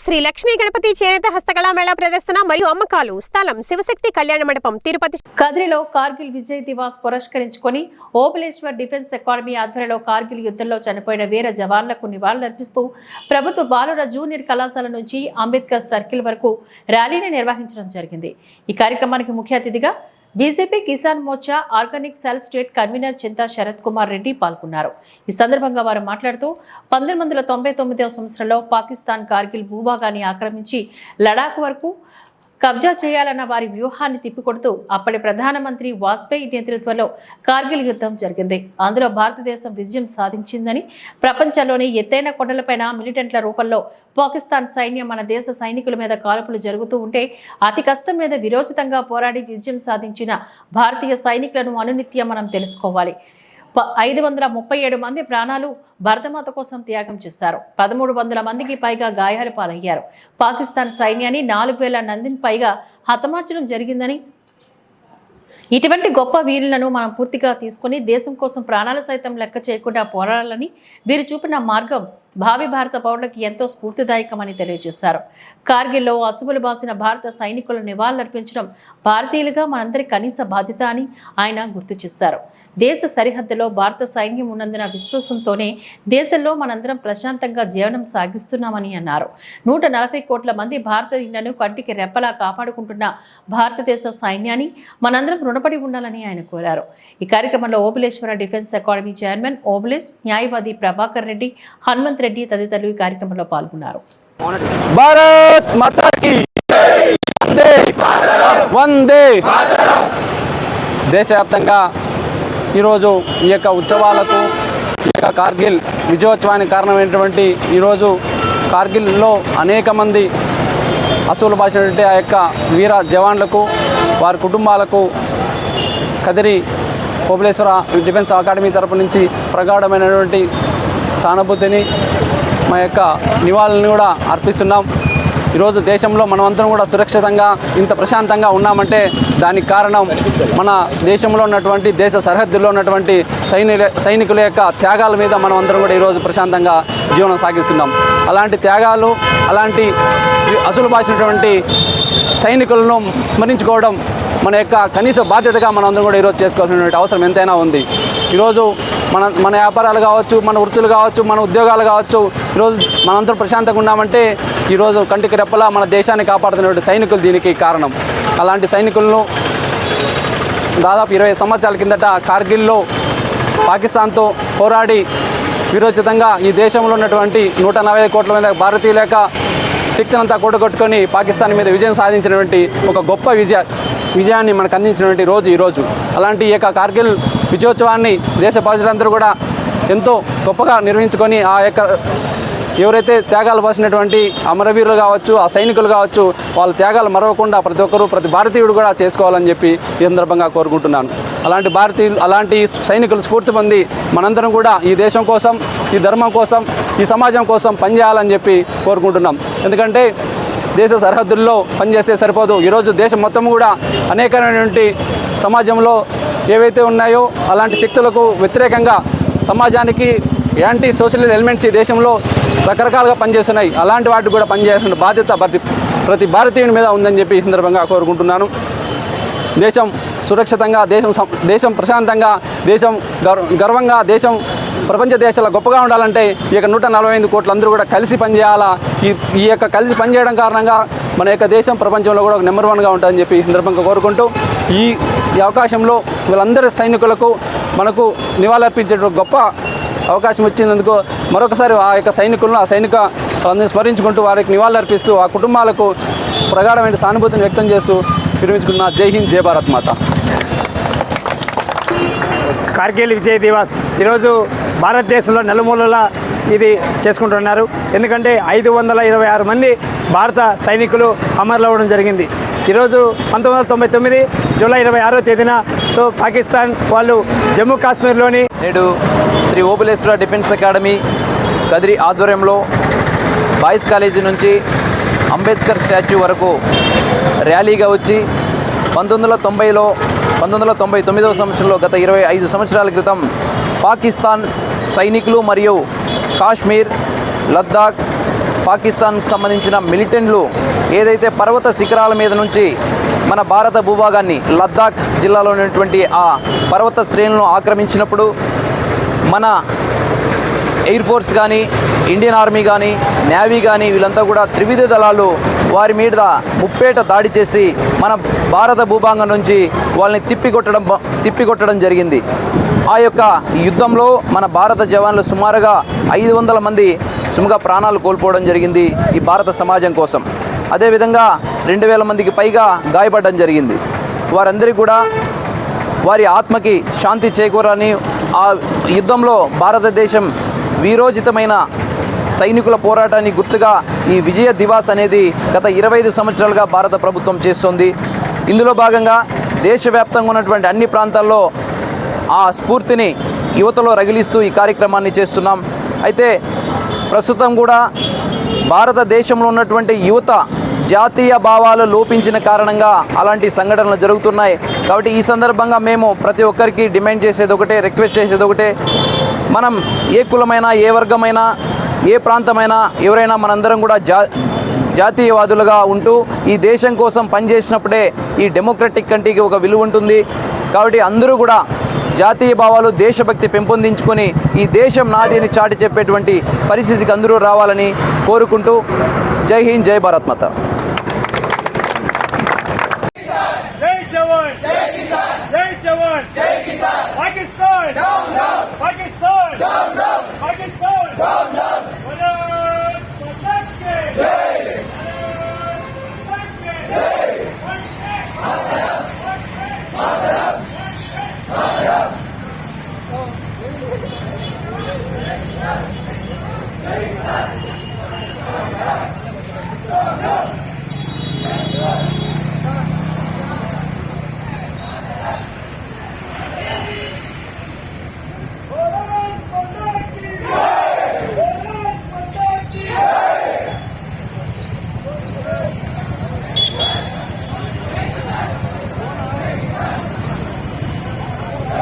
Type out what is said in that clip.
శ్రీ లక్ష్మీ గణపతి చేనేత హస్తకళా మేళా ప్రదర్శన మరియు అమ్మకాలు స్థలం శివశక్తి కళ్యాణ మండపం తిరుపతి కదిరిలో కార్గిల్ విజయ్ దివాస్ పురస్కరించుకొని ఓబులేశ్వర్ డిఫెన్స్ అకాడమీ ఆధ్వర్యంలో కార్గిల్ యుద్ధంలో చనిపోయిన వీర జవాన్లకు నివాళులర్పిస్తూ ప్రభుత్వ బాలుర జూనియర్ కళాశాల నుంచి అంబేద్కర్ సర్కిల్ వరకు ర్యాలీని నిర్వహించడం జరిగింది. ఈ కార్యక్రమానికి ముఖ్య అతిథిగా BJP Kisan Morcha organic cell state convener Chinta Sarath Kumar Reddy పాల్గొన్నారు. ఈ సందర్భంగా వారు మాట్లాడుతూ పంతొమ్మిది వందల తొంభై తొమ్మిదవ సంవత్సరంలో పాకిస్తాన్ కార్గిల్ భూభాగాన్ని ఆక్రమించి లడాక్ వరకు కబ్జా చేయాలన్న వారి వ్యూహాన్ని తిప్పికొడుతూ అప్పటి ప్రధానమంత్రి వాజ్పేయి నేతృత్వంలో కార్గిల్ యుద్ధం జరిగింది. అందులో భారతదేశం విజయం సాధించిందని ప్రపంచంలోని ఎత్తైన కొండలపైన మిలిటెంట్ల రూపంలో పాకిస్తాన్ సైన్యం మన దేశ సైనికుల మీద కాల్పులు జరుగుతూ ఉంటే అతి కష్టం మీద విరోచితంగా పోరాడి విజయం సాధించిన భారతీయ సైనికులను అనునిత్యం మనం తెలుసుకోవాలి. ఐదు వందల ముప్పై ఏడు మంది ప్రాణాలు భరతమాత కోసం త్యాగం చేశారు పదమూడు వందల మందికి పైగా గాయాలు పాలయ్యారు. పాకిస్తాన్ సైన్యాన్ని నాలుగు వేల మందిని పైగా హతమార్చడం జరిగిందని ఇటువంటి గొప్ప వీరులను మనం పూర్తిగా తీసుకొని దేశం కోసం ప్రాణాలు సైతం లెక్క చేయకుండా పోరాడాలని వీరు చూపిన మార్గం భావి భారత పౌరులకు ఎంతో స్ఫూర్తిదాయకమని తెలియజేశారు. కార్గిల్లో అసువులు బాసిన భారత సైనికులు నివాళులర్పించడం భారతీయులుగా మనందరి కనీస బాధ్యత అని ఆయన గుర్తు చేశారు. దేశ సరిహద్దులో భారత సైన్యం ఉన్నందున విశ్వాసంతోనే దేశంలో మనందరం ప్రశాంతంగా జీవనం సాగిస్తున్నామని అన్నారు. నూట నలభై కోట్ల మంది భారతీయులను కంటికి రెప్పలా కాపాడుకుంటున్న భారతదేశ సైన్యాన్ని మనందరం రుణపడి ఉండాలని ఆయన కోరారు. ఈ కార్యక్రమంలో Obuleswara defence academy chairman Obules న్యాయవాది ప్రభాకర్ రెడ్డి హనుమంత్ రెడ్డి తదితరులు ఈ కార్యక్రమంలో పాల్గొన్నారు. భారత్ వందే వందే దేశవ్యాప్తంగా ఈరోజు ఈ యొక్క ఉత్సవాలకు ఈ యొక్క కార్గిల్ విజయోత్సవానికి కారణమైనటువంటి ఈరోజు కార్గిల్లో అనేక మంది అసూలు బాసినటువంటి ఆ యొక్క వీర జవాన్లకు వారి కుటుంబాలకు కదిరి కోబలేశ్వర డిఫెన్స్ అకాడమీ తరపు నుంచి ప్రగాఢమైనటువంటి సానుభూతిని మా యొక్క నివాళులను కూడా అర్పిస్తున్నాం. ఈరోజు దేశంలో మనమందరం కూడా సురక్షితంగా ఇంత ప్రశాంతంగా ఉన్నామంటే దానికి కారణం మన దేశంలో ఉన్నటువంటి దేశ సరిహద్దుల్లో ఉన్నటువంటి సైనిక సైనికుల యొక్క త్యాగాల మీద మనం అందరం కూడా ఈరోజు ప్రశాంతంగా జీవనం సాగిస్తున్నాం. అలాంటి త్యాగాలు అలాంటి అసలు బాసినటువంటి సైనికులను స్మరించుకోవడం మన యొక్క కనీస బాధ్యతగా మనం అందరం కూడా ఈరోజు చేసుకోవాల్సినటువంటి అవసరం ఎంతైనా ఉంది. ఈరోజు మన మన వ్యాపారాలు కావచ్చు మన వృత్తులు కావచ్చు మన ఉద్యోగాలు కావచ్చు ఈరోజు మనందరం ప్రశాంతంగా ఉన్నామంటే ఈరోజు కంటికి రెప్పలా మన దేశాన్ని కాపాడుతున్నటువంటి సైనికులు దీనికి కారణం. అలాంటి సైనికులను దాదాపు ఇరవై సంవత్సరాల కిందట కార్గిల్లో పాకిస్తాన్తో పోరాడి విరోచితంగా ఈ దేశంలో ఉన్నటువంటి నూట నలభై కోట్ల మీద భారతీయుల యొక్క శక్తినంతా కూడగొట్టుకొని పాకిస్తాన్ మీద విజయం సాధించినటువంటి ఒక గొప్ప విజయ విజయాన్ని మనకు అందించినటువంటి రోజు ఈరోజు అలాంటి ఈ యొక్క కార్గిల్ విజయోత్సవాన్ని దేశ ప్రజలందరూ కూడా ఎంతో గొప్పగా నిర్వహించుకొని ఆ యొక్క ఎవరైతే త్యాగాలు పోసినటువంటి అమరవీరులు కావచ్చు ఆ సైనికులు కావచ్చు వాళ్ళ త్యాగాలు మరవకుండా ప్రతి ఒక్కరూ ప్రతి భారతీయుడు కూడా చేసుకోవాలని చెప్పి ఈ సందర్భంగా కోరుకుంటున్నాను. అలాంటి భారతీయులు అలాంటి సైనికులు స్ఫూర్తి పొంది మనందరం కూడా ఈ దేశం కోసం ఈ ధర్మం కోసం ఈ సమాజం కోసం పనిచేయాలని చెప్పి కోరుకుంటున్నాం. ఎందుకంటే దేశ సరిహద్దుల్లో పనిచేస్తే సరిపోదు. ఈరోజు దేశం మొత్తం కూడా అనేకమైనటువంటి సమాజంలో ఏవైతే ఉన్నాయో అలాంటి శక్తులకు వ్యతిరేకంగా సమాజానికి యాంటీ సోషల్ ఎలిమెంట్స్ ఈ దేశంలో రకరకాలుగా పనిచేస్తున్నాయి. అలాంటి వాటికి కూడా పనిచేయాల్సిన బాధ్యత ప్రతి ప్రతి భారతీయుని మీద ఉందని చెప్పి ఈ సందర్భంగా కోరుకుంటున్నాను. దేశం సురక్షితంగా దేశం దేశం ప్రశాంతంగా దేశం గర్వంగా దేశం ప్రపంచ దేశాల గొప్పగా ఉండాలంటే ఈ యొక్క నూట నలభై ఐదు కోట్లు అందరూ కూడా కలిసి పనిచేయాలా? ఈ ఈ యొక్క కలిసి పనిచేయడం కారణంగా మన యొక్క దేశం ప్రపంచంలో కూడా ఒక నెంబర్ వన్గా ఉంటుందని చెప్పి ఈ సందర్భంగా కోరుకుంటూ ఈ ఈ అవకాశంలో వీళ్ళందరి సైనికులకు మనకు నివాళులర్పించే గొప్ప అవకాశం వచ్చినందుకు మరొకసారి ఆ యొక్క సైనికులను ఆ సైనిక స్మరించుకుంటూ వారికి నివాళులర్పిస్తూ ఆ కుటుంబాలకు ప్రగాఢమైన సానుభూతిని వ్యక్తం చేస్తూ విరమించుకున్న జై హింద్ జై భారత్ మాత. కార్గిల్ విజయ్ దివాస్ ఈరోజు భారతదేశంలో నలుమూలలా ఇది చేసుకుంటున్నారు. ఎందుకంటే ఐదు వందల ఇరవై ఆరు మంది భారత సైనికులు అమరులవ్వడం జరిగింది. ఈరోజు పంతొమ్మిది వందల తొంభై తొమ్మిది జూలై ఇరవై ఆరో తేదీన సో పాకిస్తాన్ వాళ్ళు జమ్మూ కాశ్మీర్లోని నేడు శ్రీ ఓబులేశ్వర డిఫెన్స్ అకాడమీ కదిరి ఆధ్వర్యంలో బాయ్స్ కాలేజీ నుంచి అంబేద్కర్ స్టాచ్యూ వరకు ర్యాలీగా వచ్చి పంతొమ్మిది వందల తొంభైలో పంతొమ్మిది వందల తొంభై తొమ్మిదవ సంవత్సరంలో గత ఇరవై ఐదు సంవత్సరాల క్రితం పాకిస్తాన్ సైనికులు మరియు కాశ్మీర్ లద్దాఖ్ పాకిస్తాన్కి సంబంధించిన మిలిటెంట్లు ఏదైతే పర్వత శిఖరాల మీద నుంచి మన భారత భూభాగాన్ని లద్దాఖ్ జిల్లాలో ఉన్నటువంటి ఆ పర్వత శ్రేణులను ఆక్రమించినప్పుడు మన ఎయిర్ ఫోర్స్ కానీ ఇండియన్ ఆర్మీ కానీ నేవీ కానీ వీళ్ళంతా కూడా త్రివిధ దళాలు వారి మీద ముప్పేట దాడి చేసి మన భారత భూభాగం నుంచి వాళ్ళని తిప్పికొట్టడం తిప్పికొట్టడం జరిగింది. ఆ యొక్క యుద్ధంలో మన భారత జవాన్లు సుమారుగా ఐదు వందల మంది సుముగా ప్రాణాలు కోల్పోవడం జరిగింది ఈ భారత సమాజం కోసం. అదేవిధంగా రెండు వేల మందికి పైగా గాయపడడం జరిగింది. వారందరికీ కూడా వారి ఆత్మకి శాంతి చేకూరాలని ఆ యుద్ధంలో భారతదేశం వీరోజితమైన సైనికుల పోరాటాన్ని గుర్తుగా ఈ విజయ దివాస్ అనేది గత ఇరవై ఐదు సంవత్సరాలుగా భారత ప్రభుత్వం చేస్తోంది. ఇందులో భాగంగా దేశవ్యాప్తంగా ఉన్నటువంటి అన్ని ప్రాంతాల్లో ఆ స్ఫూర్తిని యువతలో రగిలిస్తూ ఈ కార్యక్రమాన్ని చేస్తున్నాం. అయితే ప్రస్తుతం కూడా భారతదేశంలో ఉన్నటువంటి యువత జాతీయ భావాలు లోపించిన కారణంగా అలాంటి సంఘటనలు జరుగుతున్నాయి. కాబట్టి ఈ సందర్భంగా మేము ప్రతి ఒక్కరికి డిమాండ్ చేసేది ఒకటే రిక్వెస్ట్ చేసేది ఒకటే. మనం ఏ కులమైనా ఏ వర్గమైనా ఏ ప్రాంతమైనా ఎవరైనా మనందరం కూడా జా జాతీయవాదులుగా ఉంటూ ఈ దేశం కోసం పనిచేసినప్పుడే ఈ డెమోక్రటిక్ కంట్రీకి ఒక విలువ ఉంటుంది. కాబట్టి అందరూ కూడా జాతీయ భావాలు దేశభక్తి పెంపొందించుకొని ఈ దేశం నాది అని చాటి చెప్పేటువంటి పరిస్థితికి అందరూ రావాలని కోరుకుంటూ జై హింద్ జై భారత్ మాత. జై జవాన్ జై కిసాన్ జై జవాన్ జై కిసాన్ పాకిస్తాన్ Come now.